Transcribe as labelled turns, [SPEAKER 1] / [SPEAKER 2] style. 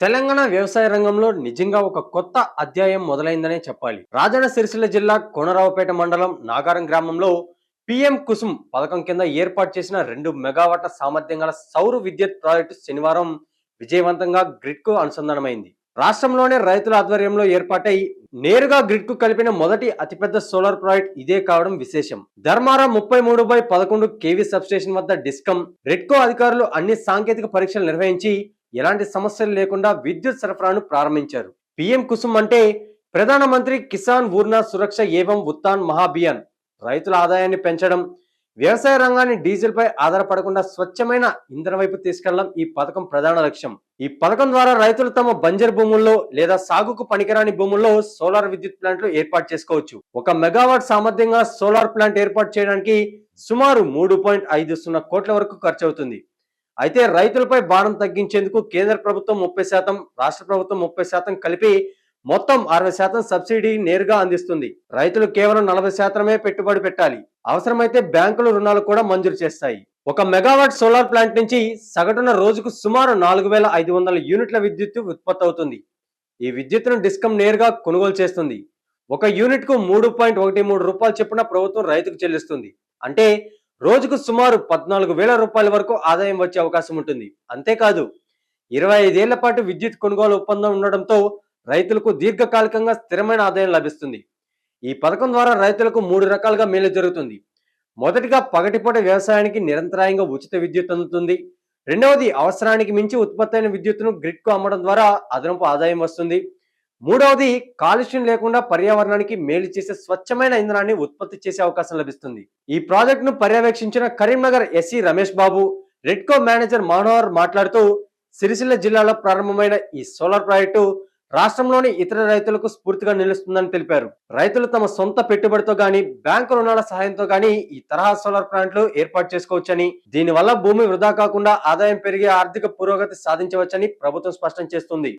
[SPEAKER 1] తెలంగాణ వ్యవసాయ రంగంలో నిజంగా ఒక కొత్త అధ్యాయం మొదలైందనే చెప్పాలి. రాజన్న సిరిసిల్ల జిల్లా కోనరావుపేట మండలం నాగారం గ్రామంలో పిఎం కుసుమ్ పథకం కింద ఏర్పాటు చేసిన రెండు మెగావాట్ల సామర్థ్యం గల సౌర విద్యుత్ ప్రాజెక్టు శనివారం విజయవంతంగా గ్రిడ్కు అనుసంధానమైంది. రాష్ట్రంలోనే రైతుల ఆధ్వర్యంలో ఏర్పాటై నేరుగా గ్రిడ్కు కలిపిన మొదటి అతిపెద్ద సోలార్ ప్రాజెక్ట్ ఇదే కావడం విశేషం. ధర్మారా ముప్పై మూడు బై పదకొండు కేవీ సబ్స్టేషన్ వద్ద డిస్కమ్ రెడ్కో అధికారులు అన్ని సాంకేతిక పరీక్షలు నిర్వహించి ఎలాంటి సమస్యలు లేకుండా విద్యుత్ సరఫరాను ప్రారంభించారు. పిఎం కుసుమ్ అంటే ప్రధానమంత్రి కిసాన్ ఊర్నా సురక్ష ఏవం ఉత్తాన్ మహాభియాన్. రైతుల ఆదాయాన్ని పెంచడం వ్యవసాయ రంగాన్ని డీజిల్ పై ఆధారపడకుండా స్వచ్ఛమైన ఇంధన వైపు తీసుకెళ్ళడం ఈ పథకం ప్రధాన లక్ష్యం. ఈ పథకం ద్వారా రైతులు తమ బంజర్ భూముల్లో లేదా సాగుకు పనికిరాని భూముల్లో సోలార్ విద్యుత్ ప్లాంట్లు ఏర్పాటు చేసుకోవచ్చు. ఒక మెగావాట్ సామర్థ్యంగా సోలార్ ప్లాంట్ ఏర్పాటు చేయడానికి సుమారు మూడు పాయింట్ ఐదు సున్నా కోట్ల వరకు ఖర్చు అవుతుంది అయితే రైతులపై భారం తగ్గించేందుకు కేంద్ర ప్రభుత్వం ముప్పై శాతం రాష్ట్ర ప్రభుత్వం ముప్పై శాతం కలిపి మొత్తం అరవై శాతం సబ్సిడీ నేరుగా అందిస్తుంది. రైతులు కేవలం నలభై శాతమే పెట్టుబడి పెట్టాలి. అవసరమైతే బ్యాంకులు రుణాలు కూడా మంజూరు చేస్తాయి. ఒక మెగావాట్ సోలార్ ప్లాంట్ నుంచి సగటున రోజుకు సుమారు నాలుగు వేల ఐదు వందల యూనిట్ల విద్యుత్ ఉత్పత్తి అవుతుంది. ఈ విద్యుత్తును డిస్కమ్ నేరుగా కొనుగోలు చేస్తుంది. ఒక యూనిట్కు మూడు పాయింట్ ఒకటి మూడు రూపాయలు చొప్పున ప్రభుత్వం రైతుకు చెల్లిస్తుంది. అంటే రోజుకు సుమారు పద్నాలుగు వేల రూపాయల వరకు ఆదాయం వచ్చే అవకాశం ఉంటుంది. అంతేకాదు ఇరవై ఐదేళ్ళ పాటు విద్యుత్ కొనుగోలు ఒప్పందం ఉండడంతో రైతులకు దీర్ఘకాలికంగా స్థిరమైన ఆదాయం లభిస్తుంది. ఈ పథకం ద్వారా రైతులకు మూడు రకాలుగా మేలు జరుగుతుంది. మొదటిగా పగటిపూట వ్యవసాయానికి నిరంతరాయంగా ఉచిత విద్యుత్ అందుతుంది. రెండవది అవసరానికి మించి ఉత్పత్తి అయిన విద్యుత్తును గ్రిడ్కు అమ్మడం ద్వారా అదనపు ఆదాయం వస్తుంది. మూడవది కాలుష్యం లేకుండా పర్యావరణానికి మేలు చేసే స్వచ్ఛమైన ఇంధనాన్ని ఉత్పత్తి చేసే అవకాశం లభిస్తుంది. ఈ ప్రాజెక్టును పర్యవేక్షించిన కరీంనగర్ ఎస్సీ రమేష్ బాబు రెడ్కో మేనేజర్ మనోహర్ మాట్లాడుతూ సిరిసిల్ల జిల్లాలో ప్రారంభమైన ఈ సోలార్ ప్రాజెక్టు రాష్ట్రంలోని ఇతర రైతులకు స్ఫూర్తిగా నిలుస్తుందని తెలిపారు. రైతులు తమ సొంత పెట్టుబడితో గాని బ్యాంకు రుణాల సహాయంతో గాని ఈ తరహా సోలార్ ప్లాంట్లు ఏర్పాటు చేసుకోవచ్చని దీనివల్ల భూమి వృధా కాకుండా ఆదాయం పెరిగే ఆర్థిక పురోగతి సాధించవచ్చని ప్రభుత్వం స్పష్టం చేస్తుంది.